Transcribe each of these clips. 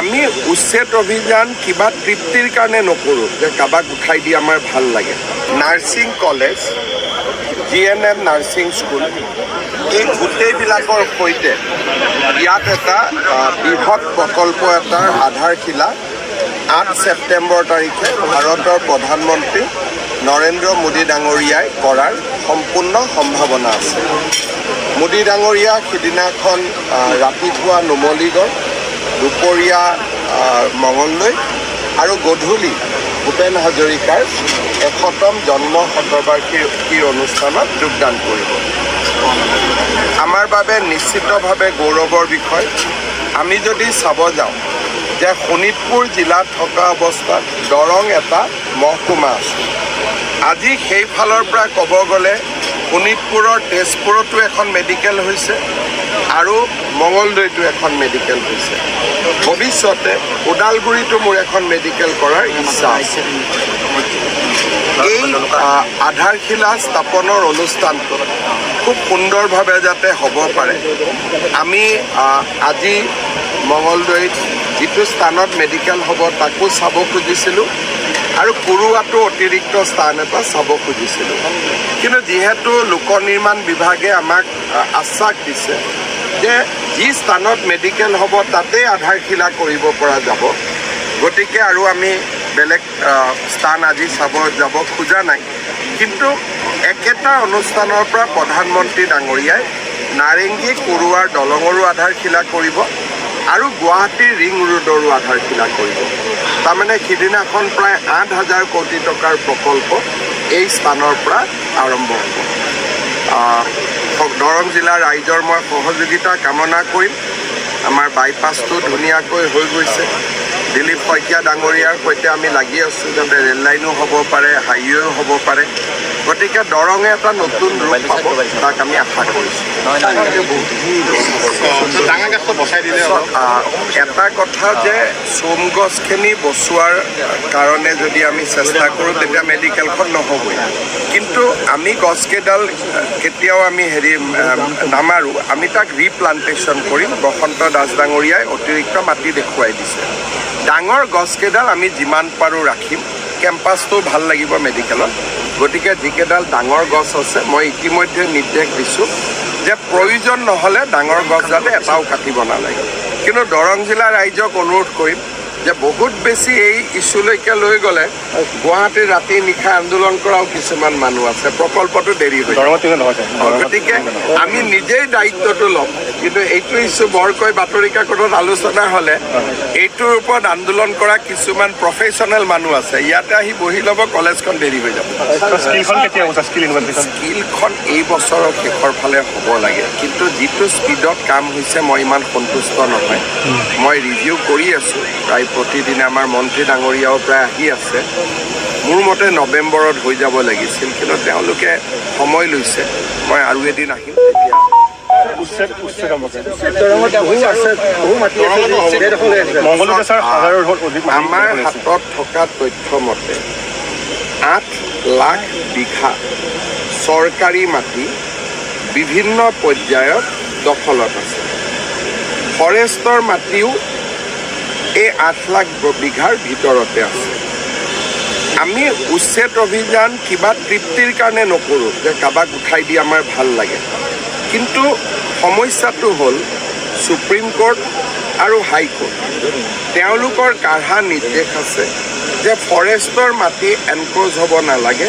আমি উচ্ছেদ অভিযান কিবা তৃপ্তিৰ কাৰণে নকৰোঁ, যে কাৰোবাক উঠাই দি আমাৰ ভালো লাগে। Nursing college, G N M nursing school, এই গোটেইবিলাকৰ সৈতে ইয়াত এটা বৃহৎ প্ৰকল্প এটাৰ আধাৰশিলা আঠ ছেপ্টেম্বৰ তাৰিখে ভাৰতৰ প্ৰধানমন্ত্ৰী নৰেন্দ্ৰ মোদী ডাঙৰীয়াই কৰাৰ সম্পূৰ্ণ সম্ভাৱনা আছে। মোদী ডাঙৰীয়া সিদিনাখন ৰাতিপুৱা নুমলীগড় দুপৰীয়া মঙলদৈ আৰু গধূলি ভূপেন হাজৰিকাৰ এশতম জন্ম শতবাৰ্ষিকীৰ অনুষ্ঠানত যোগদান কৰিব। আমাৰ বাবে নিশ্চিতভাৱে গৌৰৱৰ বিষয়। আমি যদি চাব যাওঁ যে শোণিতপুৰ জিলাত থকা অৱস্থাত দৰং এটা মহকুমা আছে। আজি সেইফালৰ পৰা ক'ব গ'লে শোণিতপুৰৰ তেজপুৰতো এখন মেডিকেল হৈছে। আৰু মঙলদৈতো এখন মেডিকেল হৈছে। ভৱিষ্যতে ওদালগুৰিতো মোৰ এখন মেডিকেল কৰাৰ ইচ্ছা আছে। এই আধাৰশিলা স্থাপনৰ অনুষ্ঠানটো খুব সুন্দৰভাৱে যাতে হ'ব পাৰে। আমি আজি মঙলদৈত যিটো স্থানত মেডিকেল হ'ব, তাকো চাব খুজিছিলোঁ। আৰু কুৰুৱাটো অতিৰিক্ত স্থান এটা চাব খুজিছিলোঁ। কিন্তু যিহেতু লোক নিৰ্মাণ বিভাগে আমাক আশ্বাস দিছে যে যি স্থানত মেডিকেল হ'ব তাতেই আধাৰশিলা কৰিব পৰা যাব। গতিকে আৰু আমি বেলেগ স্থান আজি চাব যাব খোজা নাই। কিন্তু একেটা অনুষ্ঠানৰ পৰা প্ৰধানমন্ত্ৰী ডাঙৰীয়াই নাৰেংগী, কৰুৱাৰ, দলঙৰো আধাৰশিলা কৰিব। আৰু গুৱাহাটীৰ ৰিং ৰোডৰো আধাৰশিলা কৰিব। তাৰমানে সিদিনাখন প্ৰায় আঠ হাজাৰ কোটি টকাৰ প্ৰকল্প এই স্থানৰ পৰা আৰম্ভ হ'ব। দৰং জিলাৰ ৰাইজৰ মই সহযোগিতা কামনা কৰিম। আমাৰ বাইপাছটো ধুনীয়াকৈ হৈ গৈছে। দিলীপ শইকীয়া ডাঙৰীয়াৰ সৈতে আমি লাগি আছোঁ যাতে ৰেল লাইনো হ'ব পাৰে হাইৱেও হ'ব পাৰে। গতিকে দৰঙে এটা নতুন ৰূপ পাব তাক আমি আশা কৰিছোঁ। বচাই দিলে এটা কথা যে চোম গছখিনি বচোৱাৰ কাৰণে যদি আমি চেষ্টা কৰোঁ তেতিয়া মেডিকেলখন নহ'বই। কিন্তু আমি গছকেইডাল কেতিয়াও আমি হেৰি নামাৰোঁ। আমি তাক ৰিপ্লান্টেশ্যন কৰিম। বসন্ত দাস ডাঙৰীয়াই অতিৰিক্ত মাটি দেখুৱাই দিছে। ডাঙৰ গছকেইডাল আমি যিমান পাৰোঁ ৰাখিম। কেম্পাছটো ভালো লাগিব মেডিকেলত গতিকে যিকেইডাল ডাঙৰ গছ আছে, মই ইতিমধ্যে নিৰ্দেশ দিছোঁ যে প্ৰয়োজন নহ'লে ডাঙৰ গছ যাতে এটাও কাটিব নালাগে। কিন্তু দৰং জিলা ৰাইজক অনুৰোধ কৰিম যে বহুত বেছি এই ইছ্যুলৈকে লৈ গ'লে গুৱাহাটীৰ ৰাতি নিশা আন্দোলন কৰাও কিছুমান মানুহ আছে। প্ৰকল্পটো দেৰি হৈ গতিকে আমি নিজেই দায়িত্বটো ল'ম। কিন্তু এইটো ইছ্যু বৰকৈ বাতৰি কাকতত আলোচনা হ'লে এইটোৰ ওপৰত আন্দোলন কৰা কিছুমান প্ৰফেশ্যনেল মানুহ আছে। ইয়াতে আহি বহি ল'ব কলেজখন দেৰি হৈ যাব। স্কিলখন এই বছৰৰ শেষৰ ফালে হ'ব লাগে। কিন্তু যিটো স্পীডত কাম হৈছে মই ইমান সন্তুষ্ট নহয়। মই ৰিভিউ কৰি আছোঁ। প্ৰায় প্ৰতিদিনে আমাৰ মন্ত্ৰী ডাঙৰীয়াও প্ৰায় আহি আছে। মোৰ মতে নৱেম্বৰত হৈ যাব লাগিছিল কিন্তু তেওঁলোকে সময় লৈছে। মই আৰু এদিন আহিম তেতিয়া। আমাৰ হাতত থকা তথ্য মতে আঠ লাখ বিঘা চৰকাৰী মাটি বিভিন্ন পৰ্যায়ত দখলত আছে। ফৰেষ্টৰ মাটিও এই আঠ লাখ বিঘাৰ ভিতৰতে আছে। আমি উচ্ছেদ অভিযান কিবা তৃপ্তিৰ কাৰণে নকৰোঁ, যে কাৰোবাক উঠাই দি আমাৰ ভালো লাগে। কিন্তু সমস্যাটো হ'ল ছুপ্ৰিম কোৰ্ট আৰু হাইকোৰ্ট তেওঁলোকৰ কাঢ়া নিৰ্দেশ আছে যে ফৰেষ্টৰ মাটি এনক্ৰ'জ হ'ব নালাগে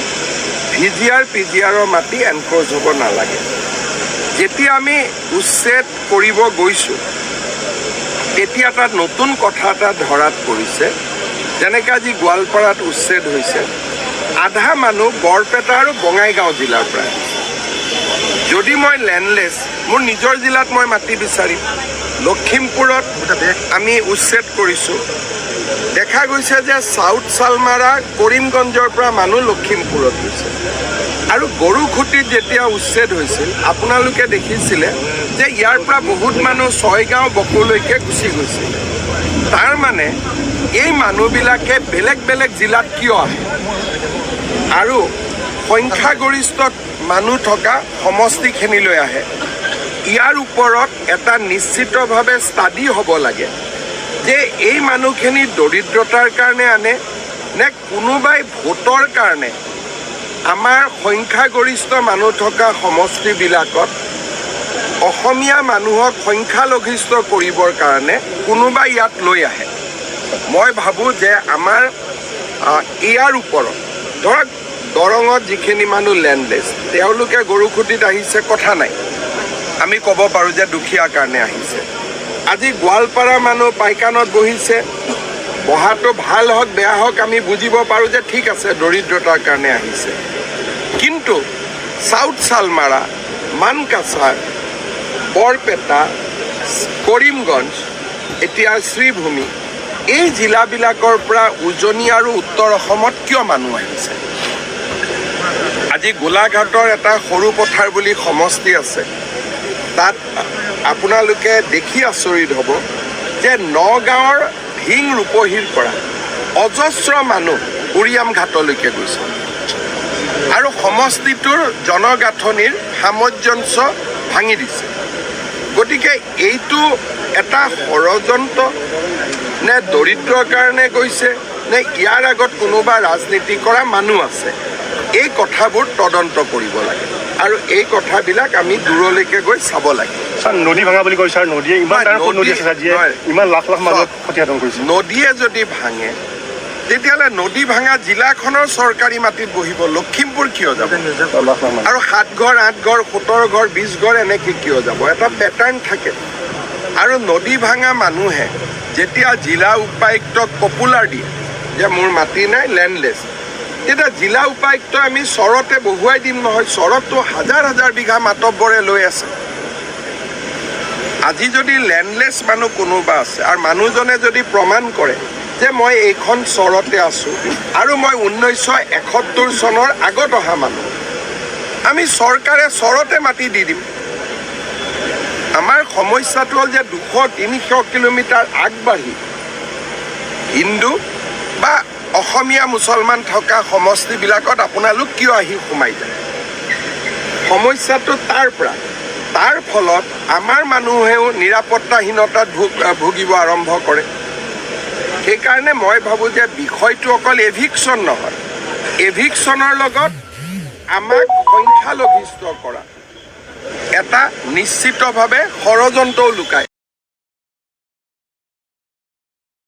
ভি জি আৰ পি জি আৰৰ মাটি এনক্ৰ'জ হ'ব নালাগে। যেতিয়া আমি উচ্ছেদ কৰিব গৈছোঁ তেতিয়া তাত নতুন কথা এটা ধৰাত পৰিছে। যেনেকৈ আজি গোৱালপাৰাত উচ্ছেদ হৈছে। আধা মানুহ বৰপেটা আৰু বঙাইগাঁও জিলাৰ পৰা যদি মই লেণ্ডলেছ মোৰ নিজৰ জিলাত মই মাটি বিচাৰিম। লখিমপুৰত আমি উচ্ছেদ কৰিছোঁ। দেখা গৈছে যে চাউথ চালমাৰা, কৰিমগঞ্জৰ পৰা মানুহ লখিমপুৰত গৈছে। আৰু গৰুখুটিত যেতিয়া উচ্ছেদ হৈছিল, আপোনালোকে দেখিছিলে যে ইয়াৰ পৰা বহুত মানুহ ছয়গাঁও বকোলৈকে গুচি গৈছিল তাৰ মানে এই মানুহবিলাকে বেলেগ বেলেগ জিলাত কিয় আহে? আৰু সংখ্যাগৰিষ্ঠ মানুহ থকা সমষ্টিখিনিলৈ আহে। ইয়াৰ ওপৰত এটা নিশ্চিতভাৱে ষ্টাডি হ'ব লাগে যে এই মানুহখিনি দৰিদ্ৰতাৰ কাৰণে আনে নে কোনোবাই ভোটৰ কাৰণে আমাৰ সংখ্যাগৰিষ্ঠ মানুহ থকা সমষ্টিবিলাকত অসমীয়া মানুহক সংখ্যালঘিষ্ঠ কৰিবৰ কাৰণে কোনোবাই ইয়াত লৈ আহে। মই ভাবোঁ যে আমাৰ ইয়াৰ ওপৰত, ধৰক, দৰঙত যিখিনি মানুহ লেণ্ডলেছ তেওঁলোকে গৰুখুটিত আহিছে, কথা নাই। আমি ক'ব পাৰোঁ যে দুখীয়াৰ কাৰণে আহিছে। আজি গোৱালপাৰা মানুহ পাইকানত বহিছে। বহাটো ভালো হওক, বেয়া হওক, আমি বুজিব পাৰোঁ যে ঠিক আছে, দৰিদ্ৰতাৰ কাৰণে আহিছে। কিন্তু চাউথ চালমাৰা মানকাছাৰ বৰপেটা কৰিমগঞ্জ এতিয়া শ্ৰীভূমি এই জিলাবিলাকৰ পৰা উজনি আৰু উত্তৰ অসমত কিয় মানুহ আহিছে? আজি গোলাঘাটৰ এটা সৰু পথাৰ বুলি সমষ্টি আছে। তাত আপোনালোকে দেখি আচৰিত হ'ব যে নগাঁৱৰ ভিং ৰূপহীৰ পৰা অজস্ৰ মানুহ উৰিয়াম ঘাটলৈকে গৈছে। আৰু সমষ্টিটোৰ জনগাঁথনিৰ সামঞ্জস্য ভাঙি দিছে। গতিকে এইটো এটা ষড়যন্ত্ৰ নে দৰিদ্ৰৰ কাৰণে গৈছে নে ইয়াৰ আগত কোনোবা ৰাজনীতি কৰা মানুহ আছে এই কথাবোৰ তদন্ত কৰিব লাগে। আৰু এই কথাবিলাক আমি দূৰলৈকে গৈ চাব লাগে। নদী ভাঙা বুলি কৈছে নদীয়ে ইমান লাখ লাখ কৰিছে। নদীয়ে যদি ভাঙে তেতিয়াহ'লে নদী ভাঙা জিলাখনৰ চৰকাৰী মাটিত বহিব। লখিমপুৰ কিয় যাব? আৰু সাত ঘৰ আঠ ঘৰ সোতৰ ঘৰ, বিছ ঘৰ এনেকৈ কিয় যাব? এটা পেটাৰ্ণ থাকে। আৰু নদী ভাঙা মানুহে যেতিয়া জিলা উপায়ুক্তক পপুলাৰ দিয়ে, যে মোৰ মাটি নাই লেণ্ডলেছ তেতিয়া জিলা উপায়ুক্ত আমি চৰতে বহুৱাই দিম নহয় চৰততো হাজাৰ হাজাৰ বিঘা মাতব্বৰে লৈ আছে। আজি যদি লেণ্ডলেছ মানুহ কোনোবা আছে, আৰু মানুহজনে যদি প্ৰমাণ কৰে যে মই এইখন চৰতে আছোঁ আৰু মই ঊনৈছশ এসত্তৰ চনৰ আগত অহা মানুহ। আমি চৰকাৰে চৰতে মাটি দি দিম। আমাৰ সমস্যাটো হ'ল যে দুশ তিনিশ কিলোমিটাৰ আগবাঢ়ি হিন্দু বা অসমীয়া মুছলমান থকা সমষ্টিবিলাকত আপোনালোক কিয় আহি সোমাই যায়? সমস্যাটো তাৰ পৰা। তাৰ ফলত আমাৰ মানুহেও নিৰাপত্তাহীনতাত ভোগ ভুগিব আৰম্ভ কৰে। সেইকাৰণে মই ভাবোঁ যে বিষয়টো অকল এভিকশ্যন নহয়। এভিকশ্যনৰ লগত আমাক সংখ্যালঘিষ্ঠ কৰা। এটা নিশ্চিতভাৱে ষড়যন্ত্ৰও লুকায়।